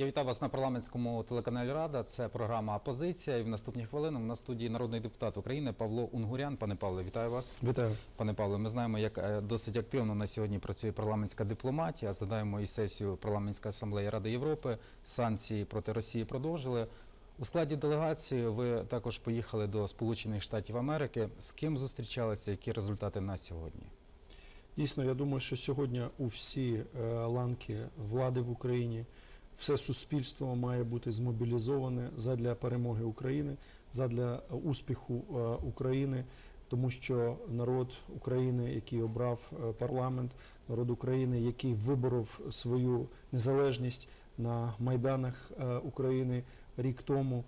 Я вітаю вас на парламентському телеканалі Рада. Це програма Опозиція. І в наступні хвилини на студії народний депутат України Павло Унгурян. Пане Павле, вітаю вас. Вітаю. Пане Павле, ми знаємо, як е, досить активно на сьогодні працює парламентська дипломатія. Задаємо і сесію парламентської асамблеї Ради Європи. Санкції проти Росії продовжили. У складі делегації ви також поїхали до Сполучених Штатів Америки. З ким зустрічалися? Які результати на сьогодні? Дійсно, я думаю, що сьогодні у всі е, ланки влади в Україні все суспільство має бути змобілізоване задля перемоги України, задля успіху е, України, тому що народ України, який обрав е, парламент, народ України, який виборов свою незалежність на майданах е, України рік тому.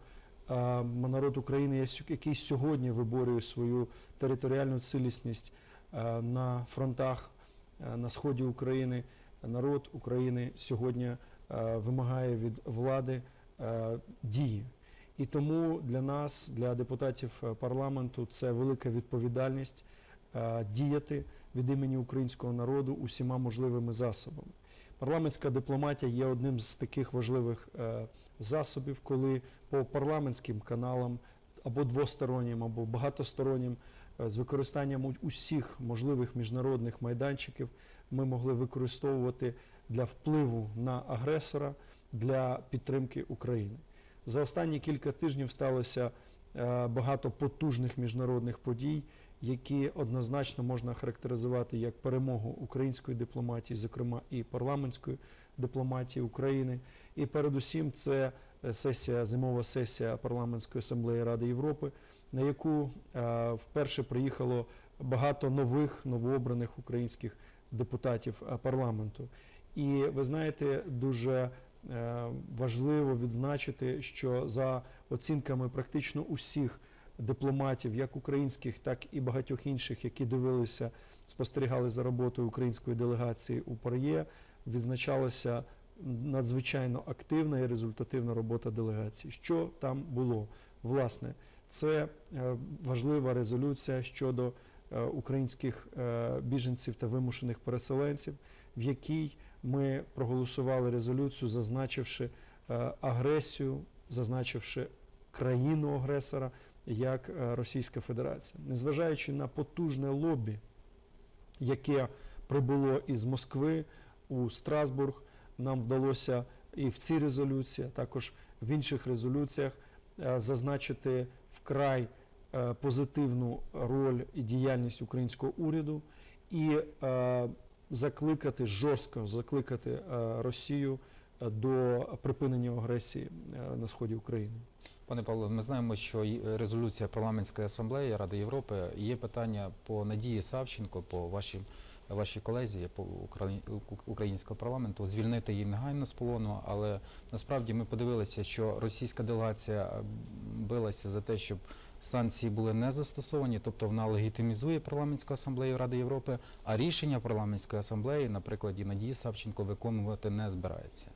Народ України, який сьогодні виборює свою територіальну цілісність на фронтах на сході України. Народ України сьогодні вимагає від влади е, дії. І тому для нас, для депутатів е, парламенту, це велика відповідальність е, діяти від імені українського народу усіма можливими засобами. Парламентська дипломатія є одним з таких важливих е, засобів, коли по парламентським каналам або двостороннім, або багатостороннім е, з використанням усіх можливих міжнародних майданчиків ми могли використовувати для впливу на агресора для підтримки України. За останні кілька тижнів сталося е, багато потужних міжнародних подій, які однозначно можна характеризувати як перемогу української дипломатії, зокрема і парламентської дипломатії України. І передусім це е, сесія, зимова сесія парламентської асамблеї Ради Європи, на яку е, вперше приїхало багато нових новообраних українських депутатів парламенту. І ви знаєте, дуже е, важливо відзначити, що за оцінками практично усіх дипломатів, як українських, так і багатьох інших, які дивилися, спостерігали за роботою української делегації у ПАРЄ, відзначалася надзвичайно активна і результативна робота делегації. Що там було? Власне, це е, важлива резолюція щодо е, українських біженців та вимушених переселенців, в якій ми проголосували резолюцію, зазначивши е, агресію, зазначивши країну агресора як е, Російська Федерація, незважаючи на потужне лобі, яке прибуло із Москви у Страсбург, нам вдалося і в цій резолюції, а також в інших резолюціях е, зазначити вкрай позитивну роль і діяльність українського уряду. І закликати жорстко закликати е, Росію е, до припинення агресії е, на сході України. Пане Павло, ми знаємо, що резолюція парламентської асамблеї Ради Європи є питання по Надії Савченко, по вашій, вашій колезі по Украї- українського парламенту, звільнити її негайно з полону. Але насправді ми подивилися, що російська делегація билася за те, щоб санкції були не застосовані, тобто вона легітимізує парламентську асамблею Ради Європи, а рішення парламентської асамблеї, на прикладі Надії Савченко, виконувати не збирається.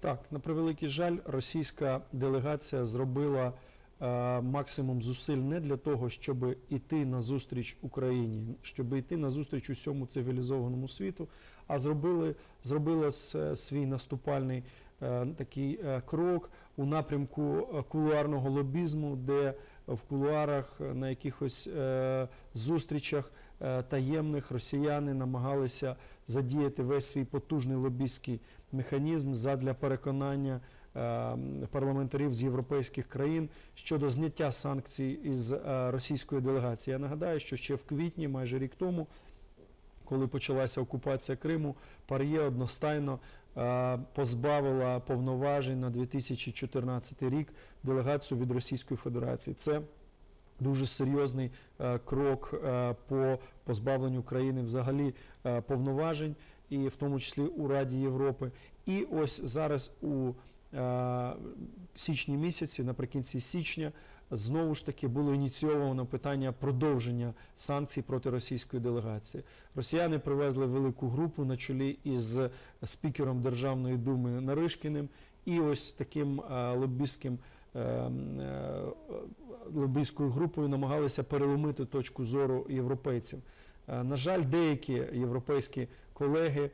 Так, на превеликий жаль, російська делегація зробила е, максимум зусиль не для того, щоб іти на зустріч Україні, щоб йти на зустріч усьому цивілізованому світу, а зробили, зробила свій наступальний е, такий е, крок у напрямку е, кулуарного лобізму, де в кулуарах е, на якихось е, зустрічах е, таємних росіяни намагалися задіяти весь свій потужний лобістський механізм задля переконання парламентарів з європейських країн щодо зняття санкцій із російської делегації. Я нагадаю, що ще в квітні, майже рік тому, коли почалася окупація Криму, Пар'є одностайно позбавила повноважень на 2014 рік делегацію від Російської Федерації. Це дуже серйозний е, крок е, по позбавленню країни взагалі е, повноважень, і в тому числі у Раді Європи. І ось зараз у е, січні місяці, наприкінці січня, знову ж таки було ініційовано питання продовження санкцій проти російської делегації. Росіяни привезли велику групу на чолі із спікером Державної думи Наришкіним і ось таким е, лобістським е, е, лобійською групою намагалися переломити точку зору європейців. На жаль, деякі європейські колеги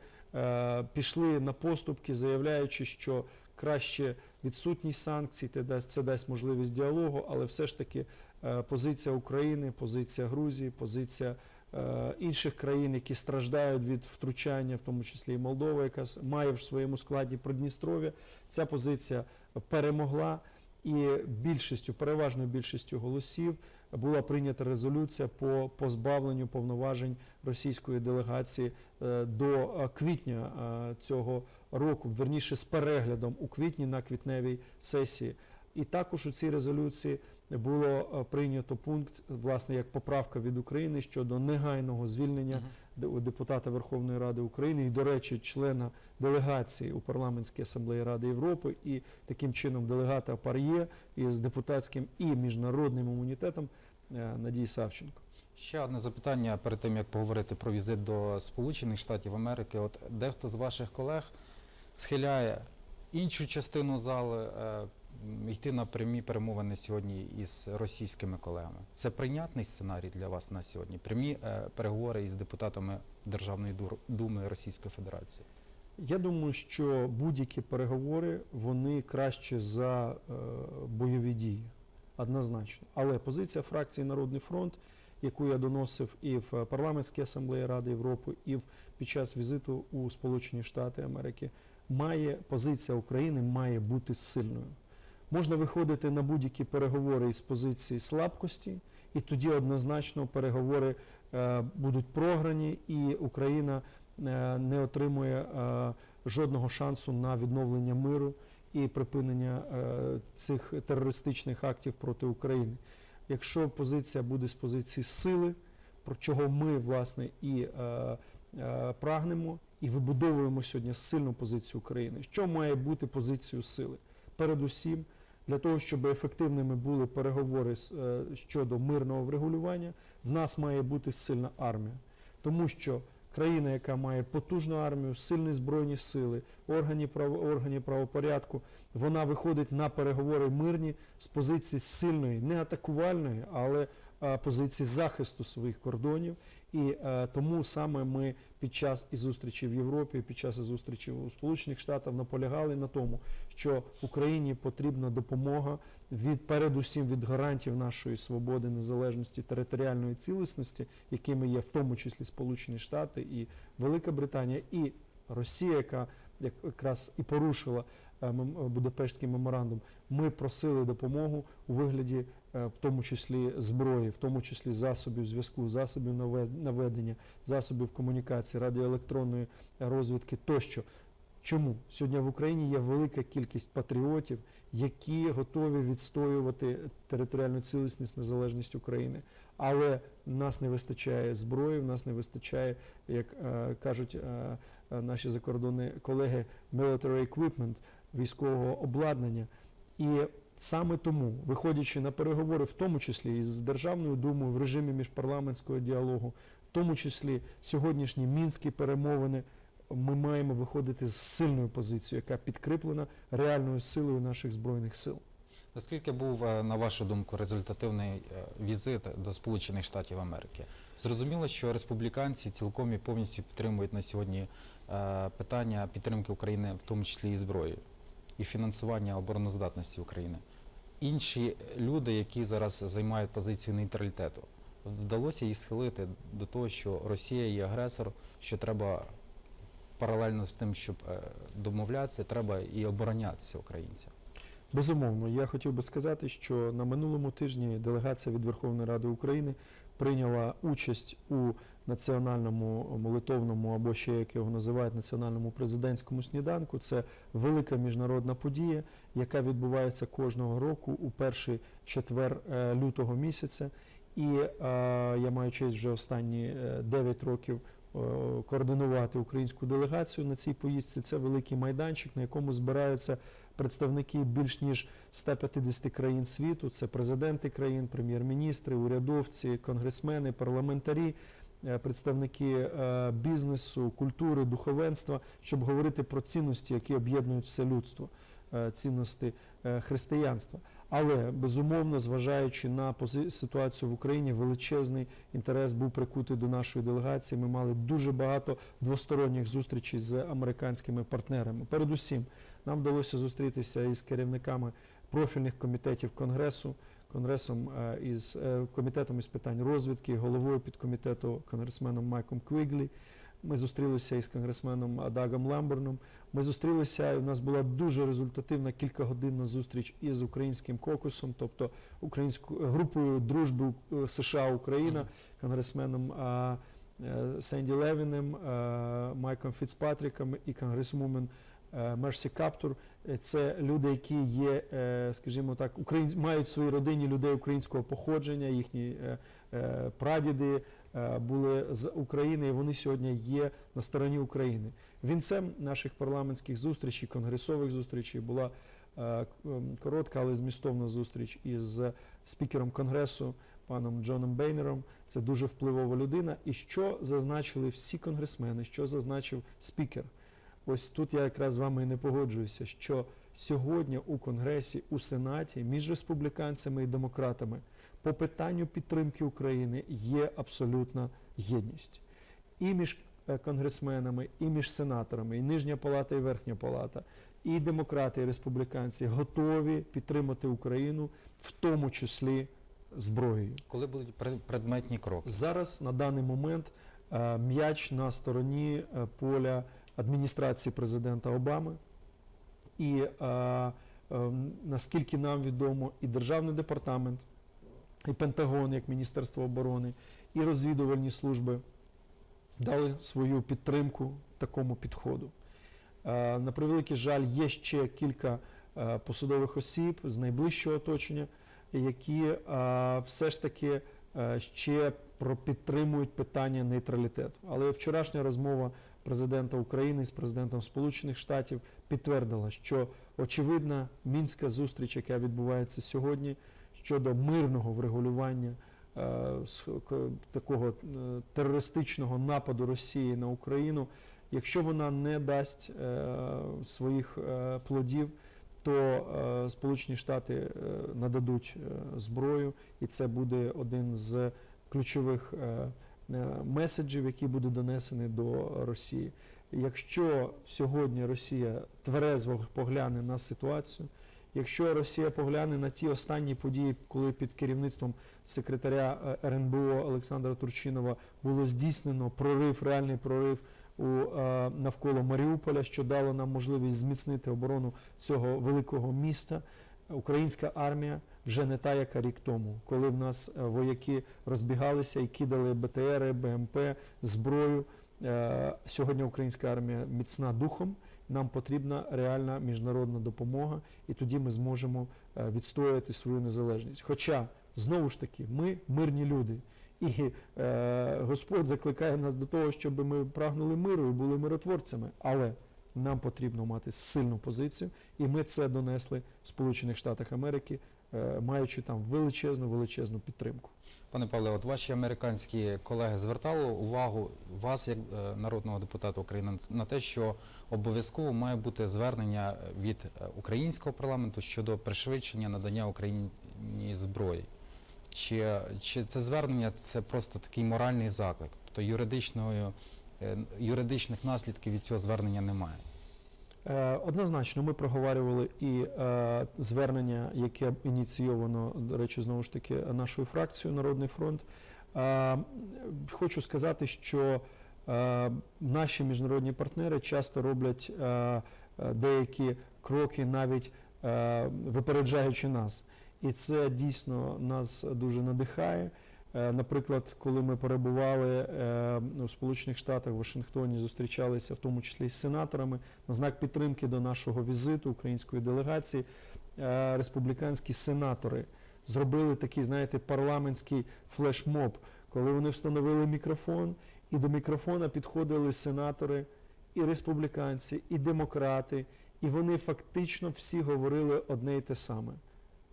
пішли на поступки, заявляючи, що краще відсутність санкцій, це дасть, це дасть можливість діалогу, але все ж таки е, позиція України, позиція Грузії, позиція е, інших країн, які страждають від втручання, в тому числі і Молдова, яка має в своєму складі Придністров'я, ця позиція перемогла. І більшістю, переважною більшістю голосів була прийнята резолюція по позбавленню повноважень російської делегації е, до квітня цього року, верніше з переглядом у квітні на квітневій сесії. І також у цій резолюції було е, прийнято пункт, власне, як поправка від України щодо негайного звільнення Мгм. де- депутата Верховної Ради України і, до речі, члена делегації у парламентській асамблеї Ради Європи і таким чином делегата ПАРЄ із депутатським і міжнародним імунітетом е, Надії Савченко. Ще одне запитання перед тим, як поговорити про візит до Сполучених Штатів Америки. От дехто з ваших колег схиляє іншу частину зали е, йти на прямі перемовини сьогодні із російськими колегами. Це прийнятний сценарій для вас на сьогодні? Прямі е, переговори із депутатами Державної думи Російської Федерації. Я думаю, що будь-які переговори вони краще за е, бойові дії, однозначно. Але позиція фракції Народний фронт, яку я доносив і в парламентській асамблеї Ради Європи, і в, під час візиту у Сполучені Штати Америки, має позиція України має бути сильною. Можна виходити на будь-які переговори із позиції слабкості, і тоді однозначно переговори е, будуть програні, і Україна е, не отримує е, жодного шансу на відновлення миру і припинення цих терористичних актів проти України. Якщо позиція буде з позиції сили, про чого ми власне і прагнемо, і вибудовуємо сьогодні сильну позицію України. Що має бути позицією сили? Передусім, для того, щоб ефективними були переговори е, щодо мирного врегулювання, в нас має бути сильна армія, тому що країна, яка має потужну армію, сильні збройні сили, органи, органи правопорядку, вона виходить на переговори мирні з позиції сильної, не атакувальної, але позиції захисту своїх кордонів. І е, тому саме ми під час і зустрічі в Європі, під час і зустрічі у Сполучених Штатах наполягали на тому, що Україні потрібна допомога від передусім від гарантів нашої свободи, незалежності, територіальної цілісності, якими є в тому числі Сполучені Штати і Велика Британія, і Росія, яка як- якраз і порушила е, мем- Будапештський меморандум. Ми просили допомогу у вигляді, е, в тому числі зброї, в тому числі засобів зв'язку, засобів наве- наведення, засобів комунікації, радіоелектронної розвідки тощо. Чому сьогодні в Україні є велика кількість патріотів, які готові відстоювати територіальну цілісність, незалежність України, але нас не вистачає зброї, в нас не вистачає, як е, кажуть е, е, наші закордонні колеги, military equipment, військового обладнання. І саме тому, виходячи на переговори, в тому числі із Державною думою в режимі міжпарламентського діалогу, в тому числі сьогоднішні мінські перемовини, ми маємо виходити з сильною позицією, яка підкріплена реальною силою наших збройних сил. Наскільки був, е, на вашу думку, результативний е, візит до Сполучених Штатів Америки? Зрозуміло, що республіканці цілком і повністю підтримують на сьогодні е, питання підтримки України, в тому числі і зброї, і фінансування обороноздатності України. Інші люди, які зараз займають позицію нейтралітету, вдалося їх схилити до того, що Росія є агресор, що треба паралельно з тим, щоб е, домовлятися, треба і оборонятися українцям. Безумовно, я хотів би сказати, що на минулому тижні делегація від Верховної Ради України прийняла участь у національному молитовному або ще як його називають національному президентському сніданку. Це велика міжнародна подія, яка відбувається кожного року у перший четвер е, лютого місяця. І е, я маю честь вже останні е, 9 років координувати українську делегацію на цій поїздці. Це великий майданчик, на якому збираються представники більш ніж 150 країн світу. Це президенти країн, прем'єр-міністри, урядовці, конгресмени, парламентарі, е, представники е, бізнесу, культури, духовенства, щоб говорити про цінності, які об'єднують все людство, е, цінності е, християнства. Але безумовно, зважаючи на пози- ситуацію в Україні, величезний інтерес був прикутий до нашої делегації. Ми мали дуже багато двосторонніх зустрічей з американськими партнерами. Передусім, Нам вдалося зустрітися із керівниками профільних комітетів Конгресу, Конгресом е, із е, комітетом із питань розвідки, головою підкомітету конгресменом Майком Квіглі. Ми зустрілися із конгресменом Дагом Ламберном. Ми зустрілися, і у нас була дуже результативна кількагодинна зустріч із українським кокусом, тобто українською групою дружби е, США Україна, конгресменом е, Сенді Левіним, е, Майком Фіцпатріком і конгресвумен е, Мерсі Каптур. Е, Це люди, які є, е, скажімо так, мають в своїй родині людей українського походження, їхні е, е, прадіди е, були з України, і вони сьогодні є на стороні України. Вінцем наших парламентських зустрічей, конгресових зустрічей була е, коротка, але змістовна зустріч із спікером конгресу паном Джоном Бейнером. Це дуже впливова людина. І що зазначили всі конгресмени, що зазначив спікер? Ось тут я якраз з вами і не погоджуюся, що сьогодні у Конгресі, у Сенаті між республіканцями і демократами по питанню підтримки України є абсолютна єдність. І між е, конгресменами, і між сенаторами, і нижня палата, і верхня палата, і демократи, і республіканці готові підтримати Україну, в тому числі зброєю. Коли будуть пред- предметні кроки? Зараз на даний момент е, м'яч на стороні е, поля адміністрації президента Обами. І е, е, наскільки нам відомо, і Державний департамент, і Пентагон, як Міністерство оборони, і розвідувальні служби дали свою підтримку такому підходу. Е, На превеликий жаль, є ще кілька е, посадових осіб з найближчого оточення, які е, все ж таки ще підтримують питання нейтралітету. Але вчорашня розмова президента України з президентом Сполучених Штатів підтвердила, що очевидна мінська зустріч, яка відбувається сьогодні щодо мирного врегулювання е, такого е, терористичного нападу Росії на Україну, якщо вона не дасть е, своїх плодів, то Сполучені Штати нададуть зброю, і це буде один з ключових меседжів, який буде донесений до Росії. Якщо сьогодні Росія тверезво погляне на ситуацію, якщо Росія погляне на ті останні події, коли під керівництвом секретаря е, РНБО Олександра Турчинова було здійснено прорив, реальний прорив у е, навколо Маріуполя, що дало нам можливість зміцнити оборону цього великого міста. Українська армія вже не та, яка рік тому, коли в нас е, вояки розбігалися і кидали БТРи, БМП, зброю. Сьогодні українська армія міцна духом. Нам потрібна реальна міжнародна допомога, і тоді ми зможемо е, відстояти свою незалежність. Хоча знову ж таки ми мирні люди, і е, Господь закликає нас до того, щоб ми прагнули миру і були миротворцями. Але нам потрібно мати сильну позицію, і ми це донесли в Сполучених Штатах Америки, маючи там величезну величезну підтримку. Пане Павле, от ваші американські колеги звертали увагу вас, як е, народного депутата України, на те, що обов'язково має бути звернення від е, українського парламенту щодо пришвидшення надання Україні зброї. Чи, чи це звернення це просто такий моральний заклик? Тобто юридичної, е, юридичних наслідків від цього звернення немає. Е, Однозначно, ми проговорювали і е, звернення, яке ініційовано, до речі, знову ж таки, нашою фракцією Народний фронт. Е, Хочу сказати, що наші міжнародні партнери часто роблять деякі кроки, навіть випереджаючи нас. І це дійсно нас дуже надихає. Е, Наприклад, коли ми перебували е, у Сполучених Штатах в Вашингтоні, зустрічалися в тому числі з сенаторами на знак підтримки до нашого візиту української делегації, е, республіканські сенатори зробили такий, знаєте, парламентський флешмоб, коли вони встановили мікрофон, і до мікрофона підходили сенатори, і республіканці, і демократи, і вони фактично всі говорили одне й те саме.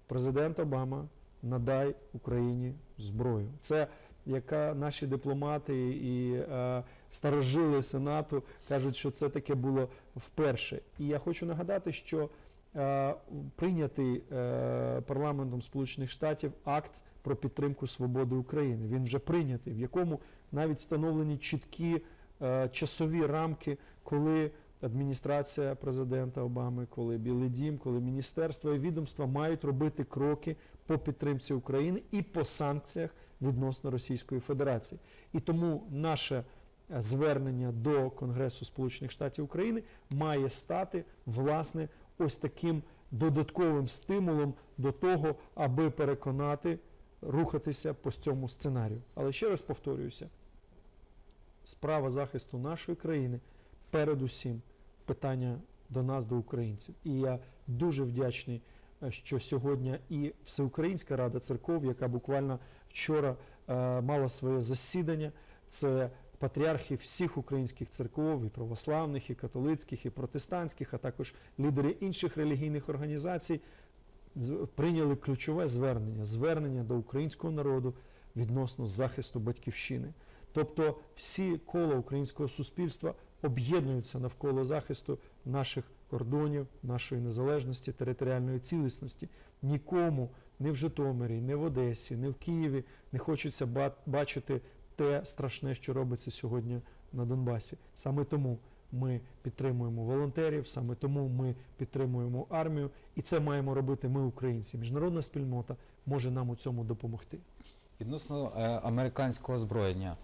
Президент Обама надай Україні зброю. Це яка наші дипломати і е, старожили Сенату кажуть, що це таке було вперше. І я хочу нагадати, що е, прийнятий е, парламентом Сполучених Штатів акт про підтримку свободи України. Він вже прийнятий, в якому навіть встановлені чіткі е, часові рамки, коли адміністрація президента Обами, коли Білий Дім, коли міністерства і відомства мають робити кроки по підтримці України і по санкціях відносно Російської Федерації. І тому наше е, звернення до Конгресу Сполучених Штатів України має стати власне ось таким додатковим стимулом до того, аби переконати рухатися по цьому сценарію. Але ще раз повторююся: справа захисту нашої країни передусім питання до нас, до українців. І я дуже вдячний, е, що сьогодні і Всеукраїнська Рада церков, яка буквально вчора е, мала своє засідання, це патріархи всіх українських церков, і православних, і католицьких, і протестантських, а також лідери інших релігійних організацій, прийняли ключове звернення звернення до українського народу відносно захисту батьківщини. Тобто всі кола українського суспільства об'єднуються навколо захисту наших кордонів, нашої незалежності, територіальної цілісності. Нікому не в Житомирі, не в Одесі, не в Києві не хочеться бачити те страшне, що робиться сьогодні на Донбасі. Саме тому ми підтримуємо волонтерів, саме тому ми підтримуємо армію, і це маємо робити ми, українці. Міжнародна спільнота може нам у цьому допомогти. Відносно е, американського озброєння,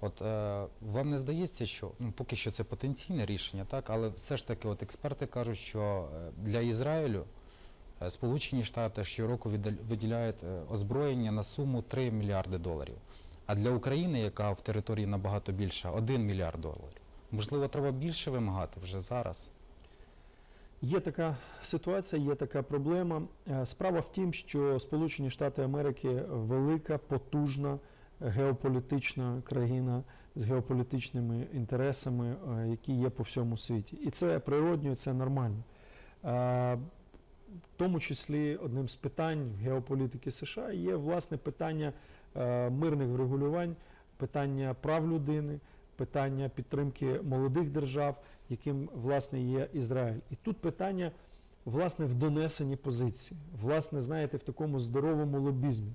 от е, вам не здається, що ну, поки що це потенційне рішення, так, але все ж таки, от експерти кажуть, що е, для Ізраїлю е, Сполучені Штати щороку виділяють е, озброєння на суму 3 мільярди доларів. А для України, яка в території набагато більша, 1 мільярд доларів. Можливо, треба більше вимагати вже зараз. Є така ситуація, є така проблема. Справа в тім, що Сполучені Штати Америки велика, потужна геополітична країна з геополітичними інтересами, е, які є по всьому світі. І це природньо, і це нормально. В тому числі одним з питань геополітики США є власне питання е, мирних врегулювань, питання прав людини, питання підтримки молодих держав, яким власне є Ізраїль. І тут питання власне в донесенні позиції, власне, знаєте, в такому здоровому лобізмі.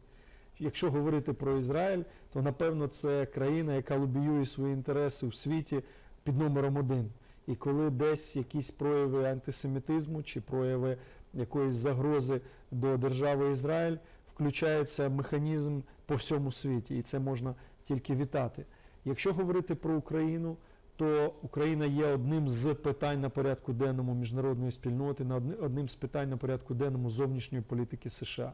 Якщо говорити про Ізраїль, то напевно це країна, яка лобіює свої інтереси у світі під номером один. І коли десь якісь прояви антисемітизму чи прояви якоїсь загрози до держави Ізраїль, включається механізм по всьому світі, і це можна тільки вітати. Якщо говорити про Україну, то Україна є одним з питань на порядку денному міжнародної спільноти, одним з питань на порядку денному зовнішньої політики США.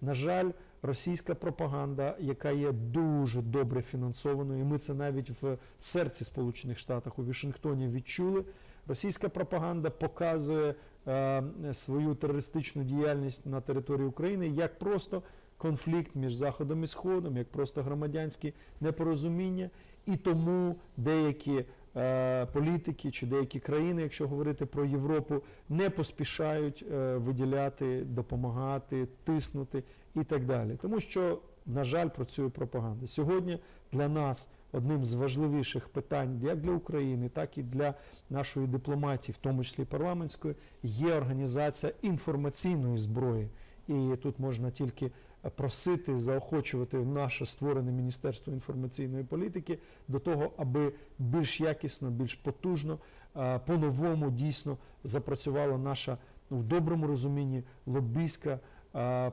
На жаль, російська пропаганда, яка є дуже добре фінансованою, і ми це навіть в серці Сполучених Штатів у Вашингтоні відчули. Російська пропаганда показує е, свою терористичну діяльність на території України як просто конфлікт між Заходом і Сходом, як просто громадянські непорозуміння. І тому деякі політики чи деякі країни, якщо говорити про Європу, не поспішають е, виділяти, допомагати, тиснути і так далі. Тому що, на жаль, працює пропаганда. Сьогодні для нас одним з важливіших питань як для України, так і для нашої дипломатії, в тому числі парламентської, є організація інформаційної зброї. І тут можна тільки просити, заохочувати наше створене Міністерство інформаційної політики до того, аби більш якісно, більш потужно, по-новому дійсно запрацювала наша ну, в доброму розумінні лобійська,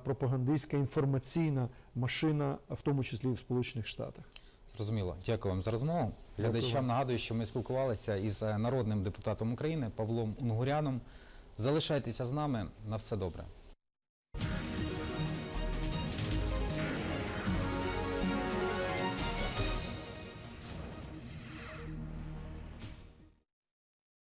пропагандистська інформаційна машина, в тому числі і в Сполучених Штатах. Зрозуміло. Дякую вам за розмову. Глядачам нагадую, що ми спілкувалися із е, народним депутатом України Павлом Унгуряном. Залишайтеся з нами. На все добре.